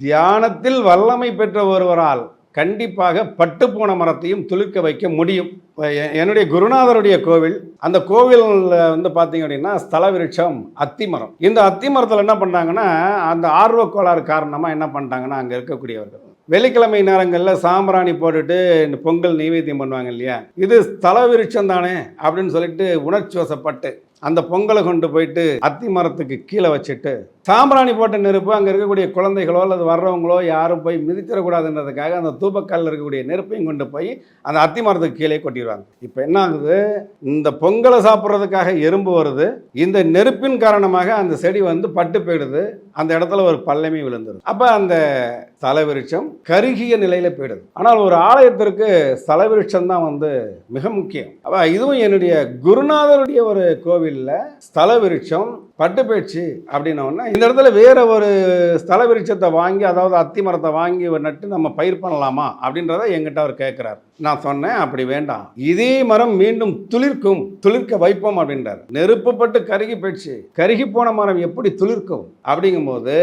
தியானத்தில் வல்லமை பெற்ற ஒருவரால் கண்டிப்பாக பட்டுப்போன மரத்தையும் துளிர்க்க வைக்க முடியும். எ- என்னுடைய குருநாதருடைய கோவில் அந்த கோவிலில் வந்து பார்த்தீங்க அப்படின்னா ஸ்தல விருட்சம் அத்தி மரம் இந்த அத்தி மரத்தில் என்ன பண்ணாங்கன்னா அந்த ஆர்வ கோளாறு காரணமாக என்ன பண்ணிட்டாங்கன்னா அங்கே இருக்கக்கூடியவர்கள். வெள்ளிக்கிழமை நேரங்களில் சாம்பிராணி போட்டுட்டு இந்த பொங்கல் நைவேத்தியம் பண்ணுவாங்க இல்லையா? இது ஸ்தல விருட்சம் தானே அப்படின்னு சொல்லிட்டு உணர்ச்சி வசப்பட்டு அந்த பொங்கலை கொண்டு போயிட்டு அத்தி மரத்துக்கு கீழே வச்சுட்டு சாம்பிராணி போட்ட நெருப்பு அங்கே இருக்கக்கூடிய குழந்தைகளோ அல்லது வர்றவங்களோ யாரும் போய் மிதிச்சிடக்கூடாதுன்றதுக்காக அந்த தூபக்கல்லில் இருக்கக்கூடிய நெருப்பையும் கொண்டு போய் அந்த அத்தி மரத்துக்கு கீழே கொட்டிடுவாங்க. இப்போ என்ன ஆகுது இந்த பொங்கலை சாப்பிட்றதுக்காக எறும்பு வருது. இந்த நெருப்பின் காரணமாக அந்த செடி வந்து பட்டு போயிடுது. அந்த இடத்துல ஒரு பள்ளமே விழுந்துடும் அப்போ அந்த ஸ்தல கருகிய நிலையில் போயிடுது. ஆனால் ஒரு ஆலயத்திற்கு ஸ்தல விருட்சம் தான் வந்து மிக முக்கியம். அப்போ இதுவும் என்னுடைய குருநாதருடைய ஒரு கோவிலில் ஸ்தல விருட்சம் பட்டு போயிடுச்சு அப்படின்னோன்னா இந்த இடத்துல வேற ஒரு ஸ்தல விருட்சத்தை வாங்கி அதாவது அத்தி மரத்தை வாங்கி நட்டு நம்ம பயிர் பண்ணலாமா அப்படின்றத எங்கிட்ட அவர் கேட்குறாரு நான் சொன்னேன் அப்படி வேண்டாம். இதே மரம் மீண்டும் துளிர்க்கும் துளிர்க்க வைப்போம் அப்படின்றார். நெருப்புப்பட்டு கருகி போயிடுச்சு. கருகி போன மரம் எப்படி துளிர்க்கும்? அப்படிங்கும்போது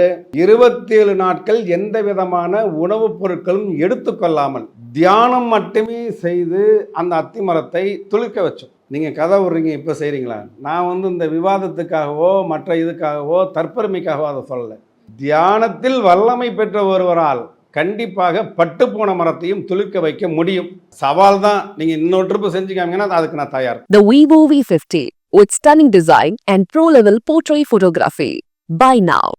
இருபத்தேழு நாட்கள் எந்த விதமான உணவுப் பொருட்களும் எடுத்துக்கொள்ளாமல் தியானம் மட்டுமே செய்து அந்த அத்தி மரத்தை துளிர்க்க வச்சோம். நீங்கள் கதை விடுறீங்க இப்போ செய்கிறீங்களா நான் வந்து இந்த விவாதத்துக்காகவோ மற்ற இதுக்காகவோ தற்பெருமைக்காகவோ அதை சொல்லலை. தியானத்தில் வல்லமை பெற்ற ஒருவரால் கண்டிப்பாக பட்டு போன மரத்தையும் துளிக்க வைக்க முடியும். சவால் தான். நீங்க இன்னொரு ட்ரிப்பு அதுக்கு நான் தயார். The Vivo V50 with stunning design and pro-level portrait photography. Buy now.